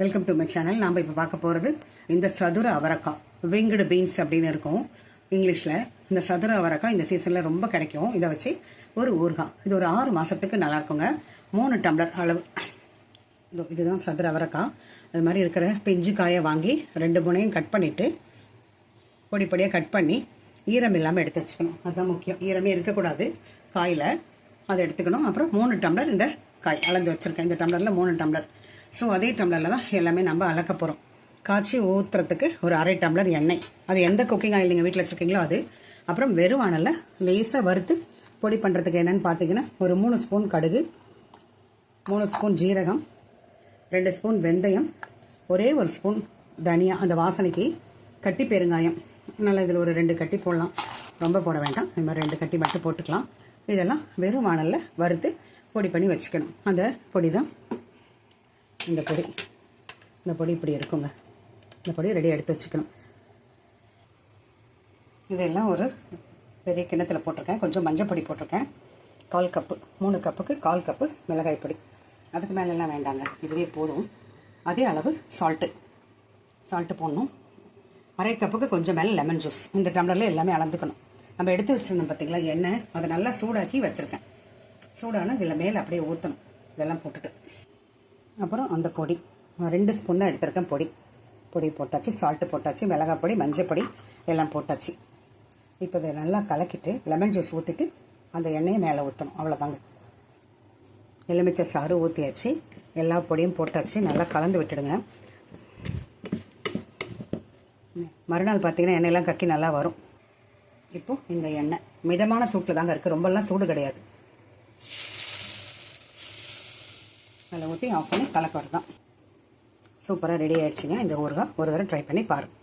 Welcome to my channel நாம் இப்போ பார்க்க போகிறது இந்த சதுர அவரக்காய் விங்கடு பீன்ஸ் அப்படின்னு இருக்கும். இங்கிலீஷில் இந்த சதுர அவரக்காய் இந்த சீசனில் ரொம்ப கிடைக்கும். இதை வச்சு ஒரு ஊறுகாய். இது ஒரு ஆறு மாதத்துக்கு நல்லா இருக்குங்க. மூணு டம்ளர் அளவு. இதோ இதுதான் சதுர அவரக்காய். அது மாதிரி இருக்கிற பிஞ்சு காயை வாங்கி ரெண்டு முனையும் கட் பண்ணிவிட்டு பொடி பொடியாக கட் பண்ணி ஈரம் இல்லாமல் எடுத்து வச்சுக்கணும். அதுதான் முக்கியம். ஈரமே இருக்கக்கூடாது. காயில் அதை எடுத்துக்கணும். அப்புறம் மூணு டம்ளர் இந்த காய் அளந்து வச்சுருக்கேன். இந்த டம்ளரில் மூணு டம்ளர். ஸோ அதே டம்ளரில் தான் எல்லாமே நம்ம அளக்க போகிறோம் காய்ச்சி ஊற்றுறதுக்கு ஒரு அரை டம்ளர் எண்ணெய். அது எந்த குக்கிங் ஆயில் நீங்கள் வீட்டில் வச்சுருக்கீங்களோ அது. அப்புறம் வெறும் வானலில் லேசாக வறுத்து பொடி பண்ணுறதுக்கு என்னென்னு பார்த்தீங்கன்னா ஒரு மூணு ஸ்பூன் கடுகு மூணு ஸ்பூன் ஜீரகம் ரெண்டு ஸ்பூன் வெந்தயம் ஒரே ஒரு ஸ்பூன் தனியா அந்த வாசனைக்கு கட்டி பெருங்காயம். நல்லா இதில் ஒரு ரெண்டு கட்டி போடலாம். ரொம்ப போட வேண்டாம். இந்த மாதிரி ரெண்டு கட்டி மட்டும் போட்டுக்கலாம். இதெல்லாம் வெறும் வானலில் வறுத்து பொடி பண்ணி வச்சுக்கணும். அந்த பொடி தான் இந்த பொடி. இந்த பொடி இப்படி இருக்குங்க. இந்த பொடி ரெடி எடுத்து வச்சுக்கணும். இதெல்லாம் ஒரு பெரிய கிணத்தில் போட்டிருக்கேன். கொஞ்சம் மஞ்சள் பொடி போட்டிருக்கேன். கால் கப்பு மூணு கப்புக்கு கால் கப்பு மிளகாய் பொடி. அதுக்கு மேலெல்லாம் வேண்டாங்க. இதுவே போதும். அதே அளவு சால்ட்டு சால்ட்டு போடணும். அரை கப்புக்கு கொஞ்சம் மேலே லெமன் ஜூஸ் இந்த டம்ளரில் எல்லாமே அளந்துக்கணும். நம்ம எடுத்து வச்சுருந்தோம் பார்த்தீங்களா எண்ணெய். அதை நல்லா சூடாக்கி வச்சுருக்கேன். சூடான இதில் மேலே அப்படியே ஊற்றணும் இதெல்லாம் போட்டுட்டு. அப்புறம் அந்த பொடி. நான் ரெண்டு ஸ்பூன் தான் எடுத்திருக்கேன் பொடி. பொடி போட்டாச்சு சால்ட்டு போட்டாச்சு மிளகாய் பொடி மஞ்சள் பொடி எல்லாம் போட்டாச்சு. இப்போ இதை நல்லா கலக்கிட்டு லெமன் ஜூஸ் ஊற்றிட்டு அந்த எண்ணெயை மேலே ஊற்றணும் அவ்வளோதாங்க எலுமிச்சை சாறு ஊற்றியாச்சு எல்லா பொடியும் போட்டாச்சு. நல்லா கலந்து விட்டுடுங்க. மறுநாள் பார்த்தீங்கன்னா எண்ணெயெல்லாம் கக்கி நல்லா வரும். இப்போது இந்த எண்ணெய் மிதமான சூட்டில் தாங்க இருக்குது ரொம்பலாம் சூடு கிடையாது. அதில் ஊற்றி ஆஃப் பண்ணி கலக்கிறது தான் சூப்பராக ரெடி ஆகிடுச்சிங்க இந்த ஊறுகாய் ஒரு தடவை ட்ரை பண்ணி பாருங்கள்